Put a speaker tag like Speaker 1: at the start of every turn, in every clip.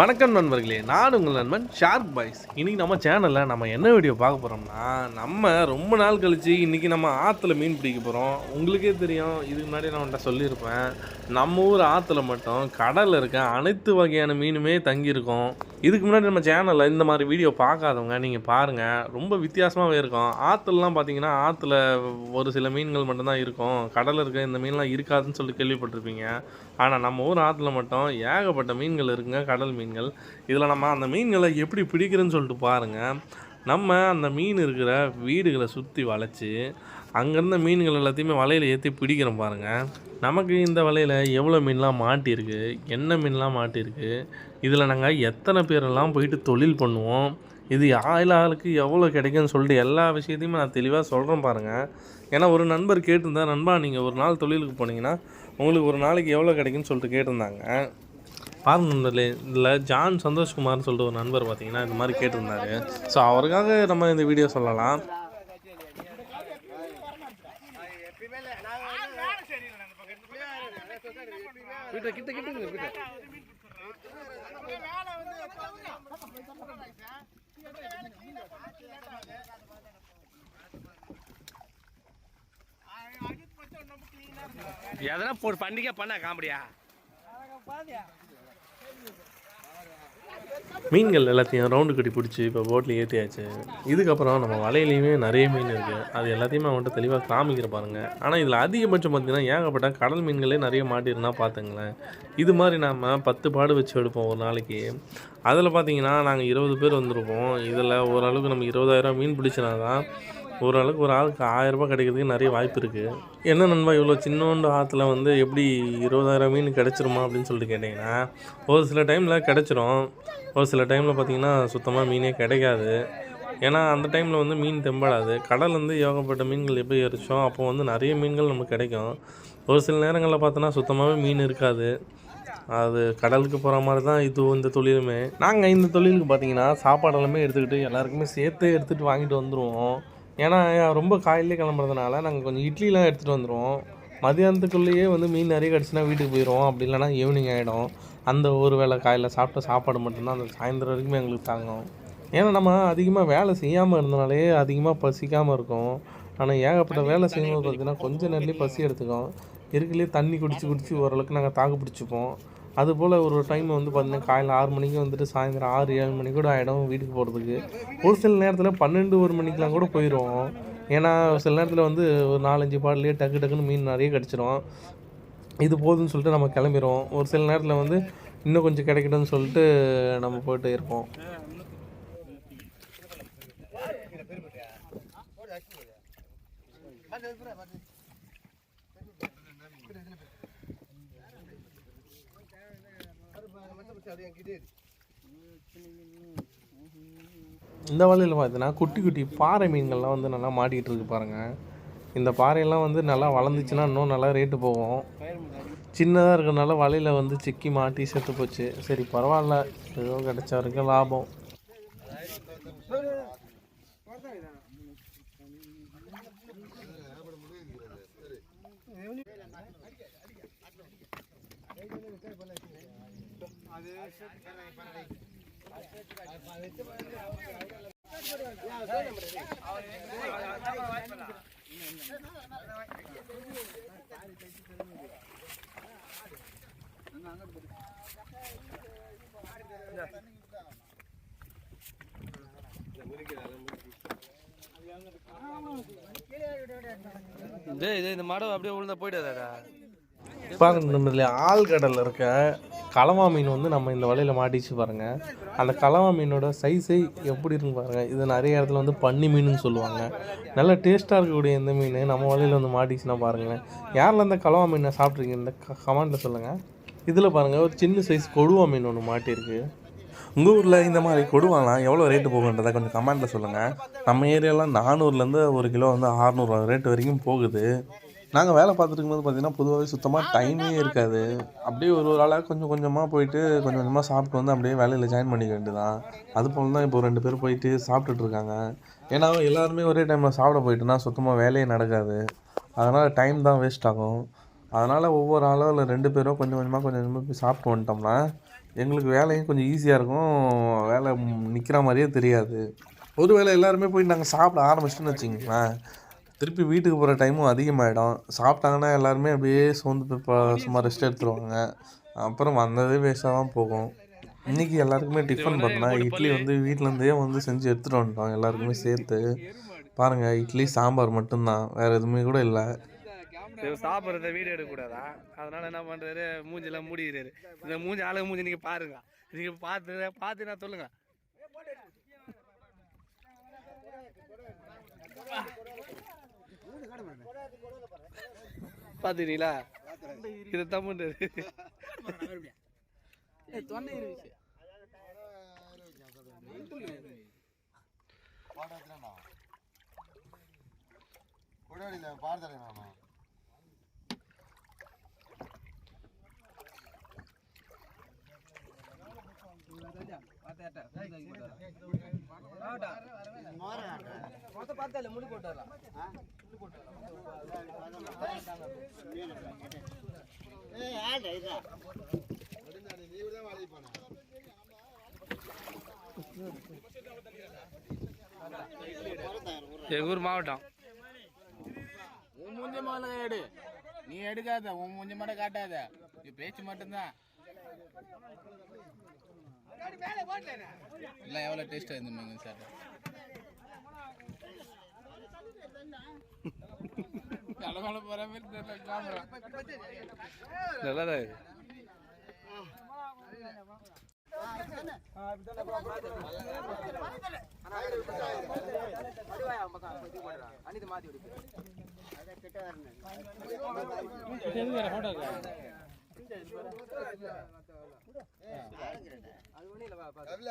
Speaker 1: வணக்கம் நண்பர்களே நான் உங்கள் நண்பன் ஷார்க் பாய்ஸ் இன்றைக்கி நம்ம சேனலில் நம்ம என்ன வீடியோ பார்க்க போகிறோம்னா நம்ம ரொம்ப நாள் கழித்து இன்றைக்கி நம்ம ஆற்றுல மீன் பிடிக்க போகிறோம் உங்களுக்கே தெரியும் இதுக்கு முன்னாடி நான் உன்ட்ட சொல்லியிருப்பேன் நம்ம ஊர் ஆற்றுல மட்டும் கடலில் இருக்க அனைத்து வகையான மீனுமே தங்கியிருக்கோம் இதுக்கு முன்னாடி நம்ம சேனலில் இந்த மாதிரி வீடியோ பார்க்காதவங்க நீங்கள் பாருங்கள் ரொம்ப வித்தியாசமாகவே இருக்கும் ஆற்றுலலாம் பார்த்தீங்கன்னா ஆற்றுல ஒரு சில மீன்கள் மட்டும்தான் இருக்கும் கடலில் இருக்க இந்த மீன்லாம் இருக்காதுன்னு சொல்லி கேள்விப்பட்டிருப்பீங்க ஆனால் நம்ம ஊர் ஆற்றுல மட்டும் ஏகப்பட்ட மீன்கள் இருக்குங்க கடல் மீன்கள் இதில் நம்ம அந்த மீன்களை எப்படி பிடிக்கிறதுன்னு சொல்லிட்டு பாருங்கள் நம்ம அந்த மீன் இருக்கிற வீடுகளை சுற்றி வளைச்சி அங்கேருந்த மீன்கள் எல்லாத்தையுமே வலையில் ஏற்றி பிடிக்கிறோம் பாருங்கள் நமக்கு இந்த வலையில் எவ்வளோ மீன்லாம் மாட்டியிருக்கு என்ன மீன்லாம் மாட்டியிருக்கு இதில் நாங்கள் எத்தனை பேரெல்லாம் போயிட்டு தொழில் பண்ணுவோம் இது ஆளுக்கு எவ்வளோ கிடைக்கும்னு சொல்லிட்டு எல்லா விஷயத்தையுமே நான் தெளிவாக சொல்கிறேன் பாருங்கள் ஏன்னா ஒரு நண்பர் கேட்டிருந்தா நண்பா நீங்கள் ஒரு நாள் தொழிலுக்கு போனீங்கன்னா உங்களுக்கு ஒரு நாளைக்கு எவ்வளோ கிடைக்குன்னு சொல்லிட்டு கேட்டிருந்தாங்க பாருங்க நண்பர்களே இதில் ஜான் சந்தோஷ்குமார்னு சொல்லிட்டு ஒரு நண்பர் பார்த்தீங்கன்னா இந்த மாதிரி கேட்டிருந்தாரு ஸோ அவருக்காக நம்ம இந்த வீடியோ சொல்லலாம் கிட்ட கிட்ட கிட்ட
Speaker 2: எதனா பண்டிகை பண்ண காமெடியா பாதியா
Speaker 1: மீன்கள் எல்லாத்தையும் ரவுண்டு கட்டி பிடிச்சி இப்போ போட்டில் ஏற்றியாச்சு இதுக்கப்புறம் நம்ம வலையிலையுமே நிறைய மீன் இருக்குது அது எல்லாத்தையுமே அவன்கிட்ட தெளிவாக காமிக்கிற பாருங்கள் ஆனால் இதில் அதிகபட்சம் பார்த்திங்கன்னா ஏகப்பட்ட கடல் மீன்களே நிறைய மாட்டிருந்தால் பார்த்துங்களேன் இது மாதிரி நாம் பத்து பாடு வச்சு எடுப்போம் ஒரு நாளைக்கு அதில் பார்த்திங்கன்னா நாங்கள் இருபது பேர் வந்திருப்போம் இதில் ஓரளவுக்கு நம்ம இருபதாயிரம் மீன் பிடிச்சினா தான் ஓரளவுக்கு ஒரு ஆளுக்கு ஆயிரரூபா கிடைக்கிறதுக்கு நிறைய வாய்ப்பு இருக்குது என்ன நண்பா இவ்வளோ சின்னோண்டு ஆற்றுல வந்து எப்படி இருபதாயிரம் மீன் கிடச்சிருமா அப்படின்னு சொல்லிட்டு கேட்டிங்கன்னா ஒரு சில டைமில் கிடச்சிரும் ஒரு சில டைமில் பார்த்திங்கன்னா சுத்தமாக மீனே கிடைக்காது ஏன்னா அந்த டைமில் வந்து மீன் தெம்படாது கடல்லேருந்து ஏகப்பட்ட மீன்கள் எப்படி எரிச்சோம் அப்போ வந்து நிறைய மீன்கள் நமக்கு கிடைக்கும் ஒரு சில நேரங்களில் பார்த்தோன்னா சுத்தமாகவே மீன் இருக்காது அது கடலுக்கு போகிற மாதிரி தான் இது இந்த தொழிலுமே நாங்கள் இந்த தொழிலுக்கு பார்த்தீங்கன்னா சாப்பாடெல்லாமே எடுத்துக்கிட்டு எல்லாருக்குமே சேர்த்து எடுத்துகிட்டு வாங்கிட்டு வந்துடுவோம் ஏன்னா ரொம்ப காயிலே கிளம்புறதுனால நாங்கள் கொஞ்சம் இட்லிலாம் எடுத்துகிட்டு வந்துடுவோம் மதியானத்துக்குள்ளேயே வந்து மீன் நிறைய கிடச்சுன்னா வீட்டுக்கு போயிடுவோம் அப்படி இல்லைனா ஈவினிங் ஆகிடும் அந்த ஒரு வேளை காயில் சாப்பிட்ட சாப்பாடு மட்டும்தான் அந்த சாயந்தரம் வரைக்கும் எங்களுக்கு தாங்கும் ஏன்னா நம்ம அதிகமாக வேலை செய்யாமல் இருந்தனாலே அதிகமாக பசிக்காமல் இருக்கும் ஆனால் ஏகப்பட்ட வேலை செய்யும்போது பார்த்திங்கன்னா கொஞ்சம் நேரத்துலேயே பசி எடுத்துக்கும் இருக்குலேயே தண்ணி குடித்து குடித்து ஓரளவுக்கு நாங்கள் தாக்கு பிடிச்சிப்போம் அதுபோல் ஒரு டைம் வந்து பார்த்திங்கன்னா காலையில் ஆறு மணிக்கு வந்துட்டு சாயந்தரம் ஆறு ஏழு மணி கூட ஆகிடும் வீட்டுக்கு போகிறதுக்கு ஒரு சில நேரத்தில் பன்னெண்டு ஒரு மணிக்கெலாம் கூட போயிடுவோம் ஏன்னா சில நேரத்தில் வந்து ஒரு நாலஞ்சு பாடலையே டக்கு டக்குன்னு மீன் நிறைய கிடச்சிரும் இது போதும்னு சொல்லிட்டு நம்ம கிளம்பிடுவோம் ஒரு சில நேரத்தில் வந்து இன்னும் கொஞ்சம் கிடைக்கணும்னு சொல்லிட்டு நம்ம போயிட்டு இருப்போம் இந்த வலையில் பார்த்தீங்கன்னா குட்டி குட்டி பாறை மீன்கள்லாம் வந்து நல்லா மாட்டிகிட்டு இருக்கு பாருங்கள் இந்த பாறையெல்லாம் வந்து நல்லா வளர்ந்துச்சுன்னா இன்னும் நல்லா ரேட்டு போகும் சின்னதாக இருக்கிறனால வலையில் வந்து சிக்கி மாட்டி செத்து போச்சு சரி பரவாயில்ல ஏதோ கிடச்ச வரைக்கும் லாபம்
Speaker 2: டேய் இந்த மடம் அப்படியே உழுந்தா போயிடாதாடா
Speaker 1: பாருங்க நம்ம இதில் ஆழ்கடலில் இருக்க கலவா மீன் வந்து நம்ம இந்த வலையில் மாட்டிச்சு பாருங்கள் அந்த கலவா மீனோட சைஸை எப்படி இருக்கு பாருங்கள் இது நிறைய இடத்துல வந்து பன்னி மீனுன்னு சொல்லுவாங்க நல்லா டேஸ்ட்டாக இருக்கக்கூடிய இந்த மீன் நம்ம வலையில் வந்து மாட்டிச்சுன்னா பாருங்களேன் யாரில் இந்த கலவா மீனை சாப்பிட்ருக்கீங்க இந்த கமாண்டில் சொல்லுங்கள் இதில் பாருங்கள் ஒரு சின்ன சைஸ் கொடுவா மீன் ஒன்று மாட்டியிருக்கு உங்கள் ஊரில் இந்த மாதிரி கொடுவாலாம் எவ்வளோ ரேட்டு போகுன்றதை கொஞ்சம் கமெண்ட்டில் சொல்லுங்கள் நம்ம ஏரியாவில் நானூறுலேருந்து ஒரு கிலோ வந்து அறநூறுவா ரேட்டு வரைக்கும் போகுது நாங்கள் வேலை பார்த்துருக்கும் போது பார்த்திங்கன்னா பொதுவாகவே சுத்தமாக டைமே இருக்காது அப்படியே ஒரு ஒரு ஆளாக கொஞ்சம் கொஞ்சமாக போயிட்டு கொஞ்சம் கொஞ்சமாக சாப்பிட்டு வந்து அப்படியே வேலையில் ஜாயின் பண்ணிக்க வேண்டியது தான் அது போல் தான் இப்போ ரெண்டு பேர் போயிட்டு சாப்பிட்டுட்ருக்காங்க ஏன்னா எல்லாருமே ஒரே டைமில் சாப்பிட போயிட்டுனா சுத்தமாக வேலையே நடக்காது அதனால் டைம் தான் வேஸ்ட் ஆகும் அதனால் ஒவ்வொரு ஆளோ இல்லை ரெண்டு பேரும் கொஞ்சம் கொஞ்சமாக கொஞ்சம் கொஞ்சமாக போய் சாப்பிட்டு வந்துட்டோம்னா எங்களுக்கு வேலையும் கொஞ்சம் ஈஸியாக இருக்கும் வேலை நிற்கிற மாதிரியே தெரியாது ஒருவேளை எல்லாருமே போய் நாங்கள் சாப்பிட ஆரம்பிச்சிட்டோன்னு வச்சிங்களேன் திருப்பி வீட்டுக்கு போகிற டைமும் அதிகமாகிடும் சாப்பிட்டாங்கன்னா எல்லாருமே அப்படியே சோர்ந்து போய் சும்மா ரெஸ்ட் எடுத்துருவாங்க அப்புறம் வந்ததே வேஸ்ட்டாக தான் போகும் இன்றைக்கி எல்லாருக்குமே டிஃபன் பண்ணால் இட்லி வந்து வீட்டிலேருந்தே வந்து செஞ்சு எடுத்துகிட்டு வந்துட்டோம் எல்லாருக்குமே சேர்த்து பாருங்கள் இட்லி சாம்பார் மட்டும்தான் வேறு எதுவுமே கூட இல்லை
Speaker 2: சாப்பிட்றத வீடியோ எடுக்கக்கூடாதா அதனால் என்ன பண்ணுறாரு மூஞ்செல்லாம் மூடிக்கிறாரு இந்த மூஞ்சி ஆளுங்க மூஞ்சி நீங்கள் பாருங்க நீங்கள் பார்த்து பார்த்து நான் சொல்லுங்கள் பார்த்துக்கிறீங்களா இதை தான் பண்ணுறது பாடுறேன் மாறாட்ட மொத்தம் பார்த்தா இல்லை முடி போட்டு வரலாம் முடி போட்டு ஊர் மாவட்டம் உன் மூஞ்சி மேல எடு நீ எடுக்காத உன் மூஞ்சி மட்டும் காட்டாத நீ பேச்சு மட்டும்தான் இல்லை எவ்வளோ டேஸ்ட்டாக இருந்துமாங்க சார் அலமல போற மாதிரி அது ஒண்ணு இல்ல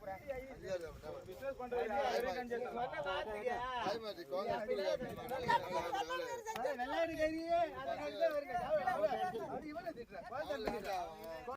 Speaker 2: வெள்ளாடு கைரியே